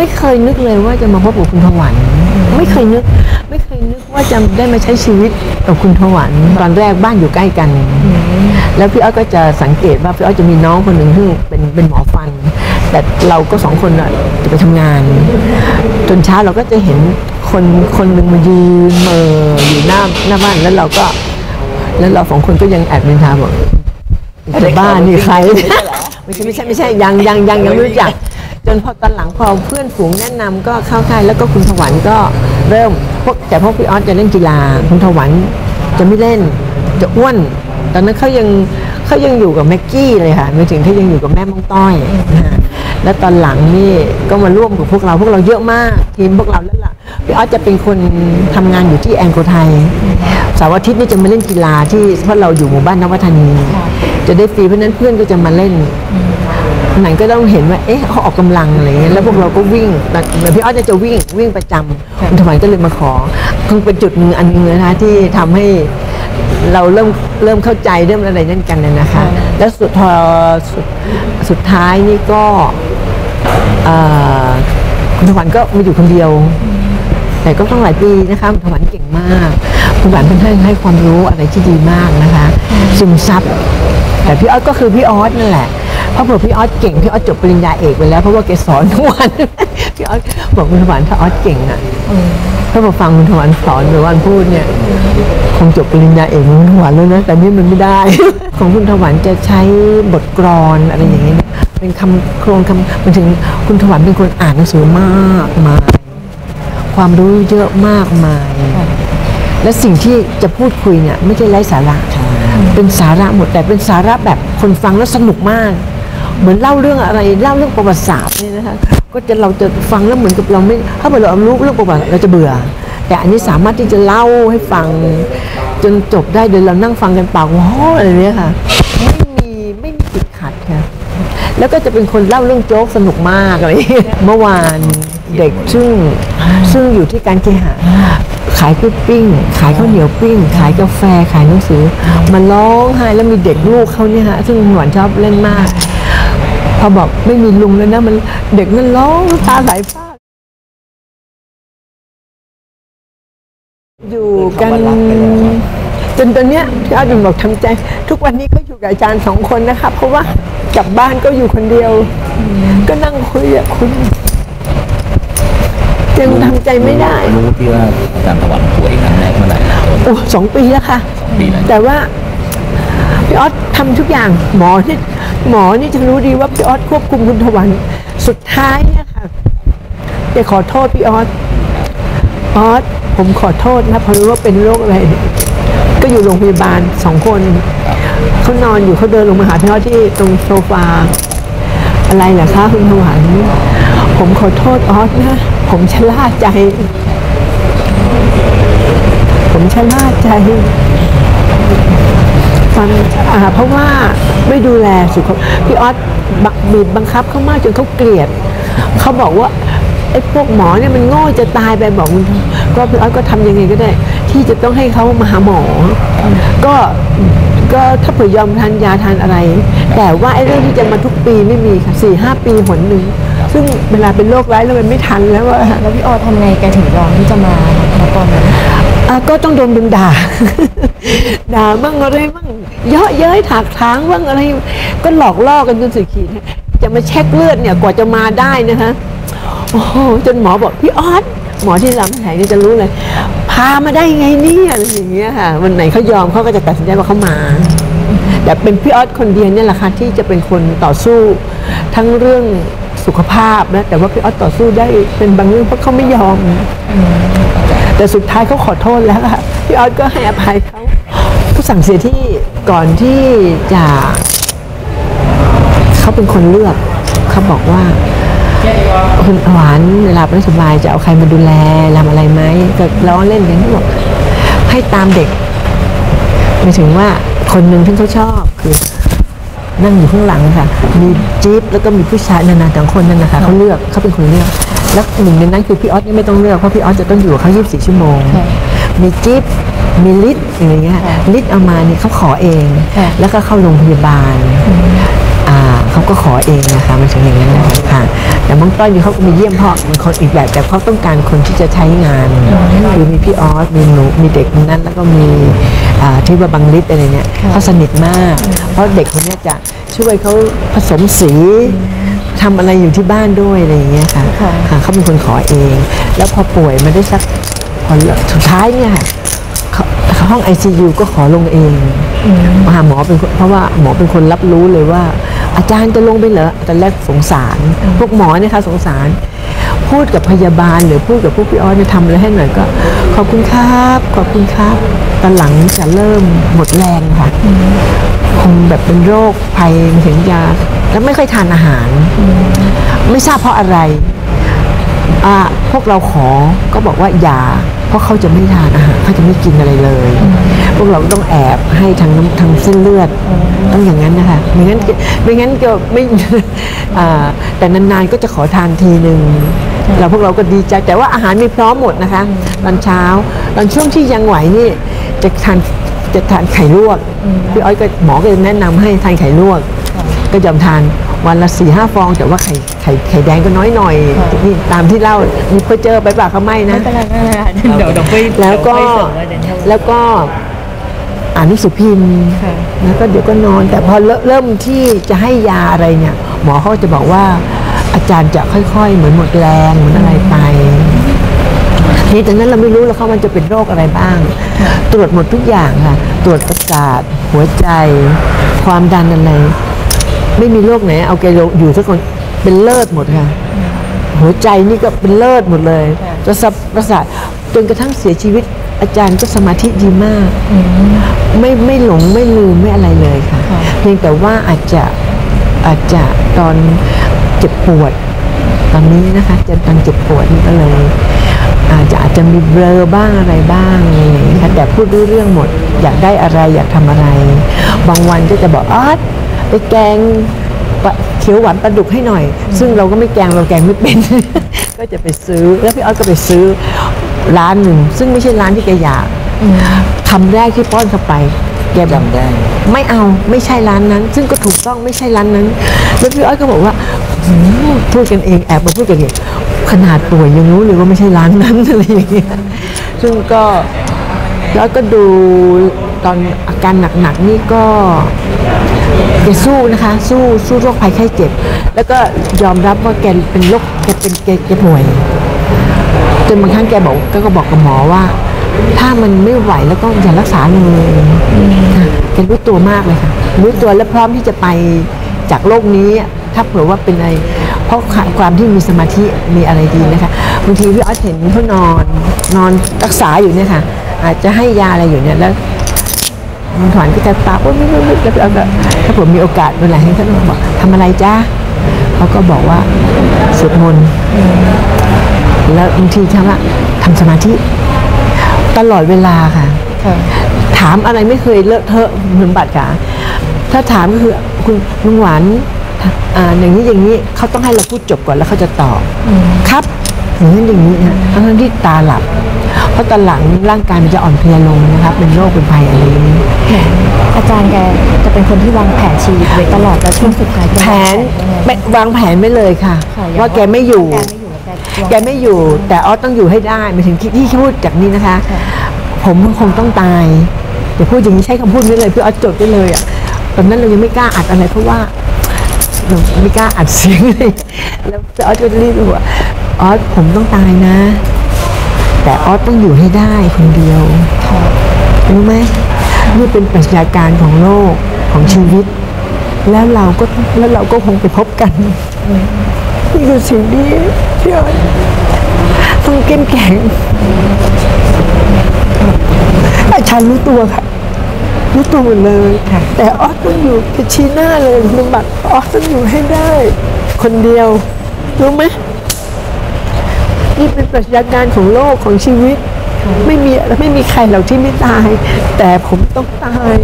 ไม่เคยนึกเลยว่าจะมาพบกับคุณถวันไม่เคยนึก ไม่เคยนึกว่าจะได้มาใช้ชีวิตกับคุณถวันตอนแรกบ้านอยู่ใกล้กัน แล้วพี่อ้อยก็จะสังเกตว่าพี่อ้อยจะมีน้องคนหนึ่งที่เป็นเป็นหมอฟัน แต่เราก็สองคนน่ะจะไปทำงาน จนเช้าเราก็จะเห็นคนคนหนึ่งมายืนเหมออยู่หน้าหน้าบ้านแล้วเราก็ แล้วเราสองคนก็ยังแอบนินทาบอกแต่บ้านนี่ใครไม่ใช่ไม่ใช่ไม่ใช่ยังยังยังยังไม่รู้จักจ นพอตอนหลังพอเพื่อนฝูงแนะนำก็เข้าค่ายแล้วก็คุณถวันก็เริ่มพวกแต่พวกพี่ออสจะเล่นกีฬาคุณถวันจะไม่เล่นจะอ้วน ตอนนั้นเขายังเขายังอยู่กับแม็กกี้เลยค่ะไม่ถึงเขายังอยู่กับแม่มงต้อยนะแล้วตอนหลังนี่ก็มาร่วมกับพวกเราพวกเราเยอะมาก ทีมพวกเราแล้วล่ะพี่ออสจะเป็นคนทำงานอยู่ที่แองโกไทยเสาร์อาทิตย์นี่จะมาเล่นกีฬาที่เพราะเราอยู่หมู่บ้านนวัฒนี จะได้ฟรีเพราะนั้นเพื่อนก็จะมาเล่น หนก็ต้องเห็นว่า เอ๊ะเขาออกกำลังอะไรเงี้ย แล้วพวกเราก็วิ่งเหมือนพี่อ้อยจะวิ่งวิ่งประจำคุณถวันก็เลยมาขอคงเป็นจุดหนึ่งอันหนึงนะคะที่ทำให้เราเริ่มเริ่มเข้าใจเริ่มอะไรนั่นกันนะนะคะ แล้วสุดพอสุดสุดท้ายนี่ก็คุณถวันก็มาอยู่คนเดียว แต่ก็ต้องหลายปีนะคะคุณถวันเก่งมาก คุณถวันเป็นให้ให้ความรู้อะไรที่ดีมากนะคะซึมซับแต่พี่ออสก็คือพี่ออสนั่นแหละ เพราะเผื่อพี่ออสเก่งพี่ออสจบปริญญาเอกไปแล้วเพราะว่าแกสอนทุกวันพี่ออสบอกคุณถวันถ้าออสเก่งอะถ้ามาฟังคุณถวันสอนหรือวันพูดเนี่ย คงจบปริญญาเอกคุณถวันแล้วนะแต่นี่มันไม่ได้ ของคุณถวันจะใช้บทกลอนอะไรอย่างเงี้ยเป็นคำโครงคำมันถึงคุณถวันเป็นคนอ่านหนังสือมากมาย ความรู้เยอะมากมาย และสิ่งที่จะพูดคุยเนี่ยไม่ใช่ไร้สาระเป็นสาระหมดแต่เป็นสาระแบบคนฟังแล้วสนุกมาก เหมือนเล่าเรื่องอะไรเล่าเรื่องประวัติศาสตร์เนี่ยนะคะก็จะเราจะฟังแล้วเหมือนกับเราไม่ถ้าเกิดเรารู้เรื่องประวัติเราจะเบื่อ แต่อันนี้สามารถที่จะเล่าให้ฟังจนจบได้โดยเรานั่งฟังกันปากว้าวอะไรเนี้ยค่ะไม่มีไม่มีติดขัดค่ะแล้วก็จะเป็นคนเล่าเรื่องโจ๊กสนุกมากเงี้ยเมื่อวานเด็กซึ่งซึ่งอยู่ที่การเคหะขายกล้วปิ้ง ขายข้าวเหนียวปิ้ง ขายกาแฟขายหนังสือ มันร้องไห้แล้วมีเด็กลูกเขาเนี่ยฮะซึ่งหวานชอบเล่นมาก พอบอกไม่มีลุงแล้วนะมันเด็กมันร้องน้ำตาไหลพรากอยู่กันจนตอนเนี้ยพี่อาจารย์บอกทำใจ ทุกวันนี้ก็อยู่กับอาจารย์สองคนนะคะเพราะว่ากลับบ้านก็อยู่คนเดียว ก็นั่งคุยอะคุณยังทำใจไม่ได้ รู้ที่ว่าอาจารย์ถวันป่วยครั้งแรกเมื่อไหร่นะโอ้สองปีแล้วค่ะปีแล้วแต่ว่าพี่ออสทำทุกอย่างหมอนี่ หมอนี่จะรู้ดีว่าพี่ออสควบคุมคุณถวันสุดท้ายเนี่ยค่ะจะขอโทษพี่ออสออสผมขอโทษนะเพราะรู้ว่าเป็นโรคอะไร ก็อยู่โรงพยาบาลสองคนเขานอนอยู่เขาเดินลงมาหาพี่ออสที่ตรงโซฟาอะไรเหรอคะคุณถวันผมขอโทษออสนะผมชะล่าใจ ผมชะล่าใจ ฟังเพราะว่าไม่ดูแลสุขพี่ออสบีบบังคับเขามากจนเขาเกลียดเขาบอกว่าไอ้พวกหมอเนี่ยมันโง่จะตายไปบอกก็พี่ออสก็ทำยังไงก็ได้ ที่จะต้องให้เขามาหาหมอ ก็ก็ถ้าเผื่อยอมทานยาทานอะไร แต่ว่าไอ้เรื่องที่จะมาทุกปีไม่มีค่ะสี่ห้าปีหนหนึ่งซึ่งเวลาเป็นโรคร้ายแล้วมันไม่ทันแล้วอะแล้วพี่ออทำไงแกถึงยอมที่จะมามาตอนนั้น ก็ต้องโดนดึงด่า ด่าบ้างอะไรบ้างเยอะเย้ยถากถางบ้างอะไร ก็หลอกล่อกันจนสุดขีดจะมาเช็คเลือดเนี่ยกว่าจะมาได้นะคะโอ้โหจนหมอบอกพี่ออสหมอที่รำแผงนี่จะรู้เลย พามาได้ไงเนี่ยอะไรอย่างเงี้ยค่ะวันไหนเขายอมเขาก็จะตัดสินใจว่าเขามา แต่เป็นพี่ออสคนเดียวเนี่ยแหละค่ะที่จะเป็นคนต่อสู้ทั้งเรื่องสุขภาพนะแต่ว่าพี่ออสต่อสู้ได้เป็นบางเรื่องเพราะเขาไม่ยอม แต่สุดท้ายเขาขอโทษแล้วค่ะพี่ออสก็ให้อภัยเขาผู้สั่งเสียที่ก่อนที่จะเขาเป็นคนเลือกเขาบอกว่าคุณหวานเวลาไม่สบายจะเอาใครมาดูแลทำอะไรไหมก็ล้อเล่นกันเขาบอกให้ตามเด็กหมายถึงว่าคนหนึ่งที่เขาชอบคือนั่งอยู่ข้างหลังค่ะ มีจี๊ปแล้วก็มีผู้ชายนานาต่างคนนั่นนะคะเขาเลือกเขาเป็นคนเลือก แล้วหนึ่งในนั้นคือพี่ออสนี่ไม่ต้องเลือกเพราะพี่ออสจะต้องอยู่กับเขา24 ชั่วโมง มีจิ๊บมีลิศอย่างเงี้ยลิศเอามาเนี่ยเขาขอเองค่ะแล้วก็เข้าโรงพยาบาลอ่าเขาก็ขอเองนะคะมันถึงอย่างนั้นนะคะค่ะแต่บางต้นอยู่เขาก็มีเยี่ยมพ่อมันคนอีกแบบแต่เขาต้องการคนที่จะใช้งานคือมีพี่ออสมีหนูมีเด็กคนนั้นแล้วก็มีอ่าที่ว่าบังลิศอะไรเนี่ยเขาสนิทมาก เพราะเด็กคนเนี้ยจะช่วยเขาผสมสี ทำอะไรอยู่ที่บ้านด้วยอะไรอย่างเงี้ยค่ะค่ะค่ะเขาเป็นคนขอเอง แล้วพอป่วยมาได้สักพอสุดท้ายเนี่ยค่ะเขาห้อง ICU ก็ขอลงเองมาหาหมอเป็นคนเพราะว่าหมอเป็นคนรับรู้เลยว่า อาจารย์จะลงไปเหรอตอนแรกสงสาร พวกหมอเนี่ยค่ะสงสาร พูดกับพยาบาลหรือพูดกับพวกพี่ออสเนี่ยทำอะไรให้หน่อยก็ ขอบคุณครับ ขอบคุณครับ ตอนหลังจะเริ่มหมดแรงค่ะคงแบบเป็นโรคภัยถึงยา แล้วไม่ค่อยทานอาหาร ไม่ทราบเพราะอะไรพวกเราขอก็บอกว่าอย่า เพราะเขาจะไม่ทานอาหารเขาจะไม่กินอะไรเลย พวกเราต้องแอบให้ทางน้ำทางเส้นเลือดต้องอย่างนั้นนะคะไม่งั้นไม่งั้นก็ไม่แต่นานๆก็จะขอทานทีหนึ่งเราพวกเราก็ดีใจแต่ว่าอาหารมีพร้อมหมดนะคะตอนเช้าตอนช่วงที่ยังไหวนี่จะทานจะทานไข่ลวกพี่อ้อยก็หมอก็จะแนะนำให้ทานไข่ลวก ก็ยอมทานวันละสี่ห้าฟอง แต่ว่าไข่ไข่ไข่แดงก็น้อยหน่อยนี่ตามที่เล่ามีเพอเจอไปปากเขาไม่นะไม่เป็นไรไม่เป็นไรเดี๋ยวเดี๋ยวไปแล้วก็เดี๋ยไปเสริมว่าเดี๋ยวแล้วก็อ่านหนังสือพิมพ์ค่ะแล้วก็เดี๋ยวก็นอน แต่พอเริ่มเริ่มที่จะให้ยาอะไรเนี่ย หมอเขาจะบอกว่าอาจารย์จะค่อยๆ เหมือนหมดแรงเหมือนอะไรไปทีนี้ตอนนั้นเราไม่รู้แล้วเขามันจะเป็นโรคอะไรบ้าง ตรวจหมดทุกอย่างค่ะ ตรวจประสาทหัวใจ ความดันอะไร ไม่มีโรคไหนเอาแกอยู่ทุกคนเป็นเลิศหมดค่ะ หัวใจนี่ก็เป็นเลิศหมดเลยจะสับประสาทจนกระทั่งเสียชีวิตอาจารย์ก็สมาธิดีมากไม่ไม่หลงไม่ลืมไม่อะไรเลยค่ะเพียงแต่ว่าอาจจะอาจจะตอนเจ็บปวด ตอนนี้นะคะจะตอนเจ็บปวดนี่ก็เลย อาจจะอาจจะมีเบลอบ้างอะไรบ้างอะไรอย่างเงี้ยค่ะแต่พูดรู้เรื่องหมด อยากได้อะไรอยากทำอะไร บางวันก็จะบอกออส ไปแกงปลาเขียวหวานปลาดุกให้หน่อย ซึ่งเราก็ไม่แกงเราแกงไม่เป็น ก็จะไปซื้อแล้วพี่ออสก็ไปซื้อร้านหนึ่งซึ่งไม่ใช่ร้านที่แกอยากคำแรกที่ป้อนเข้าไป แกแบบจำได้ ไม่เอาไม่ใช่ร้านนั้น ซึ่งก็ถูกต้องไม่ใช่ร้านนั้น แล้วพี่อ้อยก็บอกว่าหืมพูดกันเองแอบมาพูดกันเองขนาดป่วยยังรู้เลยว่าไม่ใช่ร้านนั้นอะไรอย่างเงี้ยซึ่งก็แล้วก็ดูตอนอาการหนักๆนี่ก็ แกสู้นะคะ สู้สู้โรคภัยไข้เจ็บ แล้วก็ยอมรับว่าแกเป็นโรคแกเป็นแกแกป่วยจนบางครั้งแกบอกก็ก็บอกกับหมอว่า ถ้ามันไม่ไหวแล้วก็อย่ารักษาเลยค่ะแกรู้ตัวมากเลยค่ะรู้ตัวและพร้อมที่จะไปจากโลกนี้ถ้าเผื่อว่าเป็นอะไรเพราะความที่มีสมาธิมีอะไรดีนะคะบางทีพี่ออสเห็นเขานอนนอนรักษาอยู่เนี่ยค่ะ อาจจะให้ยาอะไรอยู่เนี่ยแล้ว มันถอนก็จะปาโอ้ยไม่ไม่ไม่แล้วพี่ออสก็ถ้าผมมีโอกาสเมื่อไหร่ให้ท่านบอกทำอะไรจ้าเขาก็บอกว่าสวดมนต์แล้วบางทีทำว่าทำสมาธิตลอดเวลาค่ะค่ะ ถามอะไรไม่เคยเลอะเทอะเหมือนบัตรค่ะถ้าถามก็คือคุณลุงหวานอ่าอย่างนี้อย่างนี้เขาต้องให้เราพูดจบก่อนแล้วเขาจะตอบครับ อย่างนี้นอย่างนี้นะทั้งๆที่ตาหลับ เพราะตอนหลังร่างกายมันจะอ่อนเพลียลงนะครับ เป็นโรคเป็นภัยอะไรอย่างนี้อาจารย์แกจะเป็นคนที่วางแผนชีวิตไว้ตลอดแล้วช่วงสุดท้ายแผนไม่วางแผนไม่เลยค่ะค่ะว่าแกไม่อยู่แกไม่อยู่แล้วแกไม่อยู่แต่ออสต้องอยู่ให้ได้หมายถึงที่ที่พูดจากนี้นะคะ ผมคงต้องตายอย่าพูดอย่างนี้ใช้คำพูดนี้เลยพี่ออสจดได้เลยอะตอนนั้นเรายังไม่กล้าอัดอะไรเพราะว่าเราไม่กล้าอัดเสียงเลย แล้วพี่ออสก็รีบบอกว่า ออสผมต้องตายนะ แต่ออสต้องอยู่ให้ได้คนเดียวรู้ไหมนี่เป็นปรัชญาการของโลกของชีวิต แล้วเราก็แล้วเราก็คงไปพบกันนี่คือสิ่งที่พี่ออสต้องเข้มแข็งอาจารย์รู้ตัวค่ะรู้ตัวหมดเลยแต่ออสต้องอยู่จะชี้หน้าเลยลุงบัตรออสต้องอยู่ให้ได้ คนเดียวรู้ไหม นี่เป็นปรัชญาการของโลกของชีวิต ไม่มีไม่มีใครหล่าที่ไม่ตาย แต่ผมต้องตาย